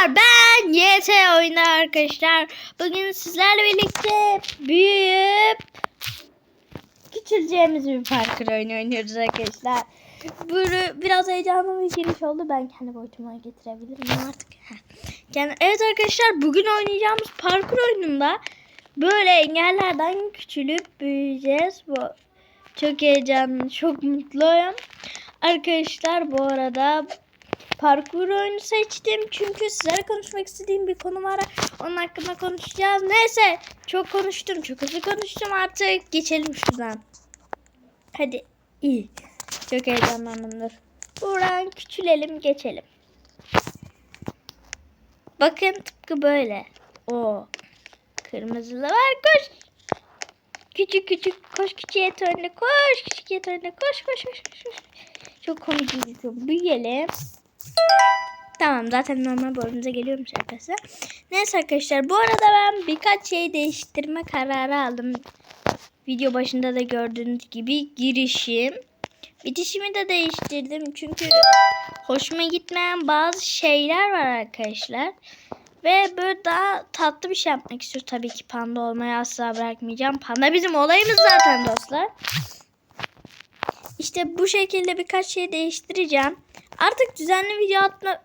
Merhabalar ben YT oyunda arkadaşlar. Bugün sizlerle birlikte büyüyüp küçüleceğimiz bir parkur oyunu oynuyoruz arkadaşlar. Böyle biraz heyecanlı bir giriş oldu. Ben kendi boyutuma getirebilirim artık. Yani evet arkadaşlar bugün oynayacağımız parkur oyununda böyle engellerden küçülüp büyüyeceğiz. Bu çok heyecanlı, çok mutluyum. Arkadaşlar bu arada parkur oyunu seçtim. Çünkü sizlere konuşmak istediğim bir konu var. Onun hakkında konuşacağız. Neyse çok konuştum. Çok hızlı konuştum artık. Geçelim şuradan. Hadi iyi. Çok heyecanlandım dur. Buradan küçülelim geçelim. Bakın tıpkı böyle. O kırmızılı var koş. Küçük küçük koş küçük et önüne koş küçük et önüne koş koş koş koş. Çok komik video. Büyüyelim. Tamam zaten normal boyumuza geliyormuş arkadaşlar. Neyse arkadaşlar bu arada ben birkaç şey değiştirme kararı aldım. Video başında da gördüğünüz gibi girişim. Bitişimi de değiştirdim çünkü hoşuma gitmeyen bazı şeyler var arkadaşlar. Ve böyle daha tatlı bir şey yapmak istiyorum. Tabii ki panda olmayı asla bırakmayacağım. Panda bizim olayımız zaten dostlar. İşte bu şekilde birkaç şey değiştireceğim. Artık düzenli video atma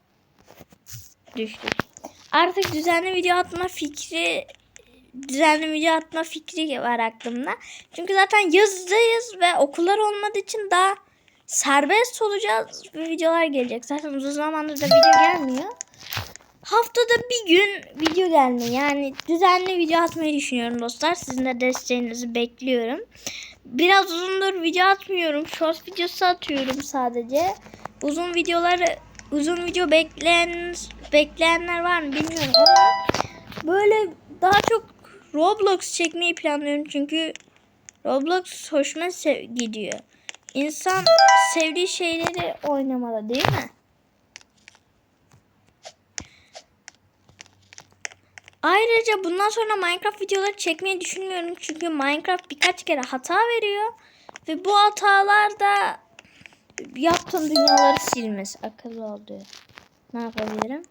düştü. Artık düzenli video atma fikri düzenli video atma fikri var aklımda. Çünkü zaten yazdayız ve okullar olmadığı için daha serbest olacağız ve videolar gelecek. Zaten uzun zamandır da video gelmiyor. Haftada bir gün video gelme. Yani düzenli video atmayı düşünüyorum dostlar. Sizin de desteğinizi bekliyorum. Biraz uzundur video atmıyorum. Short videosu atıyorum sadece. Uzun videoları uzun video bekleyen bekleyenler var mı bilmiyorum ama böyle daha çok Roblox çekmeyi planlıyorum çünkü Roblox hoşuma gidiyor. İnsan sevdiği şeyleri oynamalı değil mi? Ayrıca bundan sonra Minecraft videoları çekmeyi düşünmüyorum. Çünkü Minecraft birkaç kere hata veriyor. Ve bu hatalarda yaptığım dünyaları silmesi akıllı oldu. Ne yapabilirim?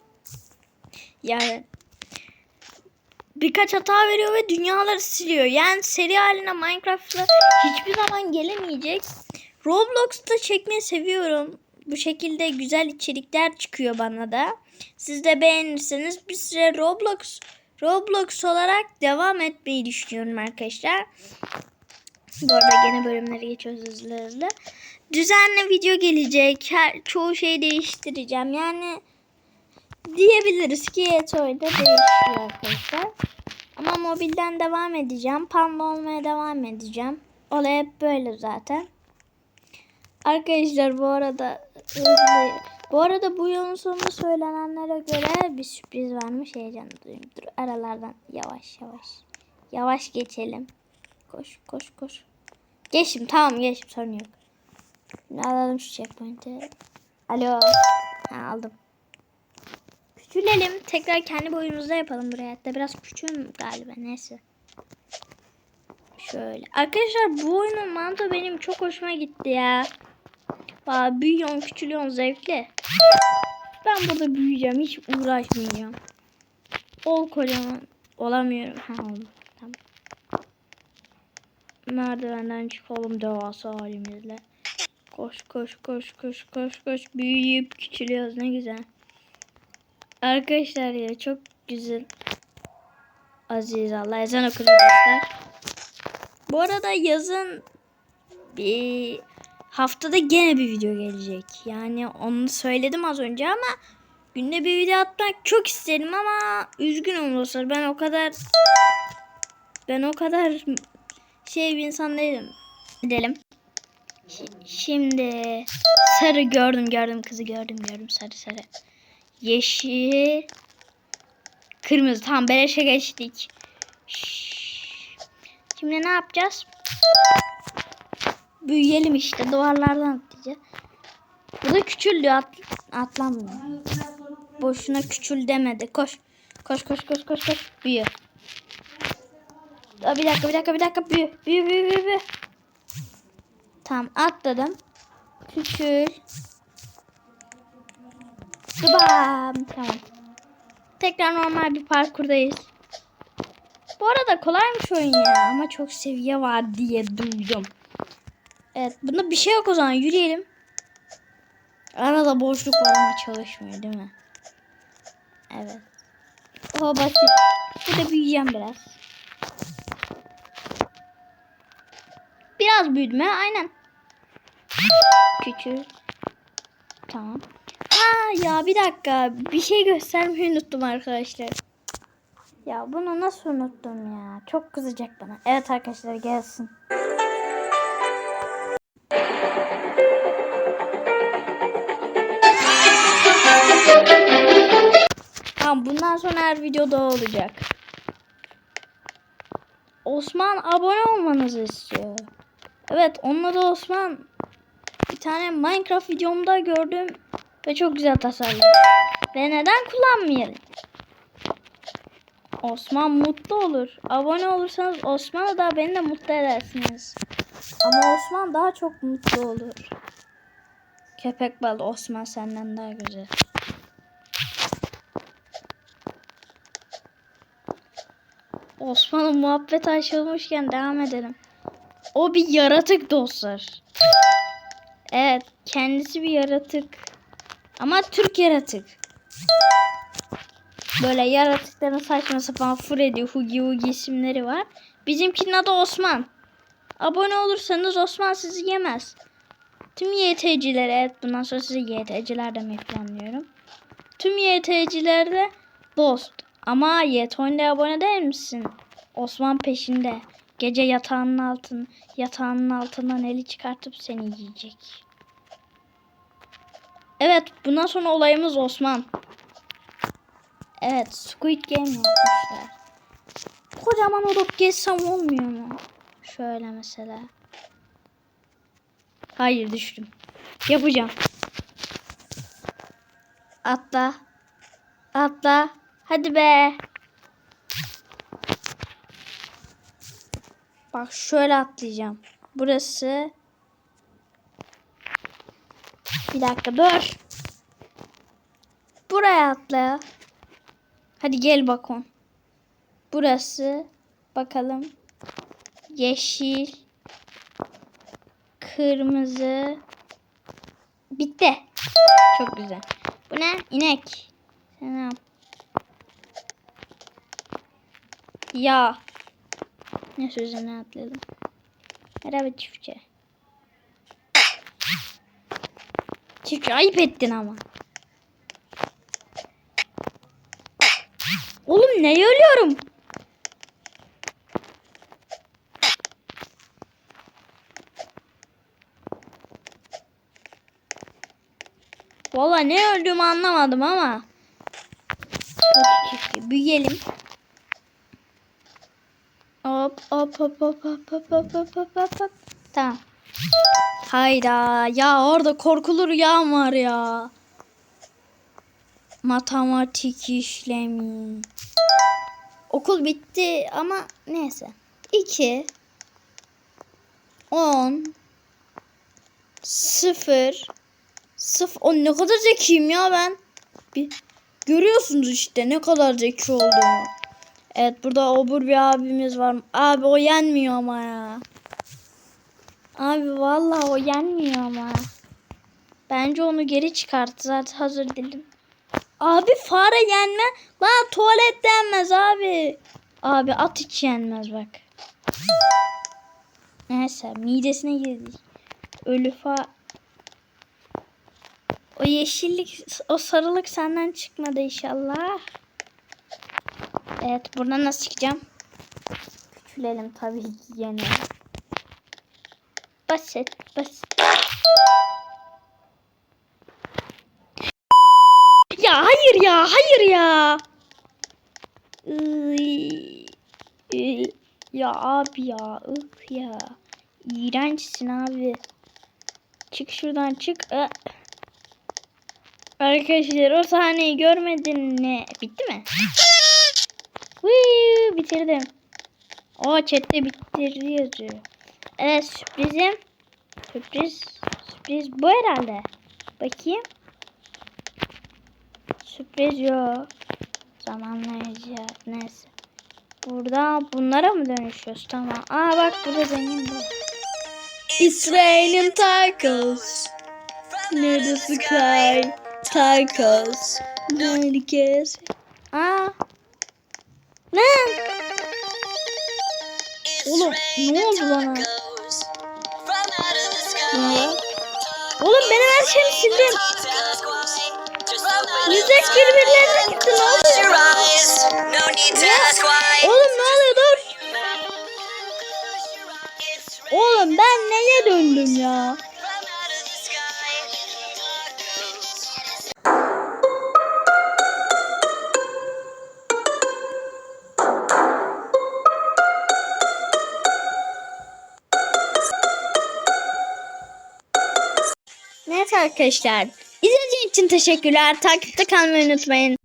Yani birkaç hata veriyor ve dünyaları siliyor. Yani seri haline Minecraft'la hiçbir zaman gelemeyecek. Roblox'ta çekmeyi seviyorum. Bu şekilde güzel içerikler çıkıyor bana da. Siz de beğenirseniz bir süre Roblox Roblox olarak devam etmeyi düşünüyorum arkadaşlar. Bu arada gene bölümleri geçiyoruz hızlı hızlı. Düzenli video gelecek. Her, çoğu şeyi değiştireceğim. Yani diyebiliriz ki Yetoy'da değişiyor arkadaşlar. Ama mobilden devam edeceğim. Panda olmaya devam edeceğim. Olay hep böyle zaten. Arkadaşlar bu arada bu arada bu yolun sonunda söylenenlere göre bir sürpriz varmış. Heyecanlıyım. Dur aralardan yavaş yavaş. Yavaş geçelim. Koş koş koş. Geçtim tamam geçtim sorun yok. Alalım şu checkpoint'i. Alo. Ha, aldım. Küçülelim. Tekrar kendi boyumuzda yapalım buraya. Hatta biraz küçüğüm galiba. Neyse. Şöyle. Arkadaşlar bu oyunun mantığı benim çok hoşuma gitti ya. Valla büyüyorsun küçülüyorsun zevkli. Ben burada büyüyeceğim. Hiç uğraşmayacağım. Ol kocaman. Olamıyorum. Ha oldu. Tamam. Merdivenden çıkalım devasa halimizle. Koş koş koş koş koş koş. Büyüyüp küçülüyoruz ne güzel. Arkadaşlar ya çok güzel. Aziz Allah ezan okudu dostlar. Bu arada yazın bir haftada gene bir video gelecek. Yani onu söyledim az önce ama günde bir video atmak çok isterim ama üzgünüm dostlar. Ben o kadar ben o kadar şey bir insan değilim. Gidelim. Şimdi sarı gördüm gördüm kızı gördüm gördüm sarı sarı. Yeşil. Kırmızı tamam beleşe geçtik. Şimdi ne yapacağız? büyüyelim işte duvarlardan atlayacağız. Bu da küçül diyor at, atlanmıyor. Boşuna küçül demedi. Koş. Koş koş koş koş koş. Büyü. Aa, bir dakika bir dakika bir dakika büyü. Büyü büyü büyü büyü. Tamam atladım. Küçül. Bam. Tamam. tekrar normal bir parkurdayız. Bu arada kolaymış oyun ya ama çok seviye var diye duydum. Evet bunda bir şey yok o zaman yürüyelim. Arada boşluk var ama çalışmıyor değil mi? Evet. O basit. Burada büyüyeceğim biraz. Biraz büyüdüm ha aynen. Küçük. Tamam. Aa ya bir dakika. Bir şey göstermeyi unuttum arkadaşlar. Ya bunu nasıl unuttum ya? Çok kızacak bana. Evet arkadaşlar gelsin. Tamam bundan sonra her videoda olacak. Osman abone olmanızı istiyor. Evet onunla da Osman bir tane Minecraft videomda gördüm ve çok güzel tasarladı. Ve neden kullanmayalım? Osman mutlu olur. Abone olursanız Osman'ı da beni de mutlu edersiniz. Ama Osman daha çok mutlu olur. Köpek balı Osman senden daha güzel. Osman'ın muhabbet açılmışken devam edelim. O bir yaratık dostlar. Evet, kendisi bir yaratık. Ama Türk yaratık. Böyle yaratıkların saçma sapan Freddy, Hugi Hugi isimleri var. Bizimkinin adı Osman. Abone olursanız Osman sizi yemez. Tüm YT'cilere, evet bundan sonra size YT'ciler demeyi planlıyorum. Tüm YT'cilerde dost. Ama YT'de abone değil misin? Osman peşinde. Gece yatağının altın, yatağının altından eli çıkartıp seni yiyecek. Evet, bundan sonra olayımız Osman. Evet, Squid Game yapmışlar. Kocaman olup geçsem olmuyor mu? Şöyle mesela. Hayır düştüm. Yapacağım. Atla. Atla. Hadi be. Bak şöyle atlayacağım. Burası. Bir dakika dur. Buraya atla. Hadi gel bakon. Burası. Bakalım. Yeşil. Kırmızı. Bitti. Çok güzel. Bu ne? İnek. Selam. Ya. Ne sözüne atlayalım. Merhaba çiftçi. Çiftçi ayıp ettin ama. Oğlum ne ölüyorum? Valla ne öldüğümü anlamadım ama. Büyüyelim. Hop hop hop hop hop hop hop hop hop hop hop. Tamam. Hayda ya orada korkulu rüyam var ya. Matematik işlemi. Okul bitti ama neyse. 2 10 0 0 O ne kadar zekiyim ya ben. Bir, görüyorsunuz işte ne kadar zeki olduğumu. Evet burada obur bir abimiz var. Abi o yenmiyor ama ya. Abi vallahi o yenmiyor ama. Bence onu geri çıkart. Zaten hazır değilim. Abi fare yenme. Lan tuvalet yenmez abi. Abi at hiç yenmez bak. Neyse midesine girdi. Ölü fa... O yeşillik, o sarılık senden çıkmadı inşallah. Evet buradan nasıl çıkacağım? Küçülelim tabii ki yine. Basit basit. Ya hayır ya hayır ya. Ya abi ya ıh ya. İğrençsin abi. Çık şuradan çık. Arkadaşlar o sahneyi görmedin mi? Bitti mi? Wii, bitirdim. O chatte bitirdi yazıyor. Evet sürprizim. Sürpriz. Sürpriz bu herhalde. Bakayım. Sürpriz yok. Zamanlayıcı neyse. Burada bunlara mı dönüşüyoruz? Tamam. Aa bak burada zengin bu. It's raining tacos. Near the sky. Tacos. Aa. Ne? Oğlum ne oldu bana? Ne? Oğlum benim her şeyimi sildim. Yüzek birbirlerine gitti ne oluyor? Oğlum ne oluyor dur. Oğlum ben neye döndüm ya? Arkadaşlar. İzlediğiniz için teşekkürler. Takipte kalmayı unutmayın.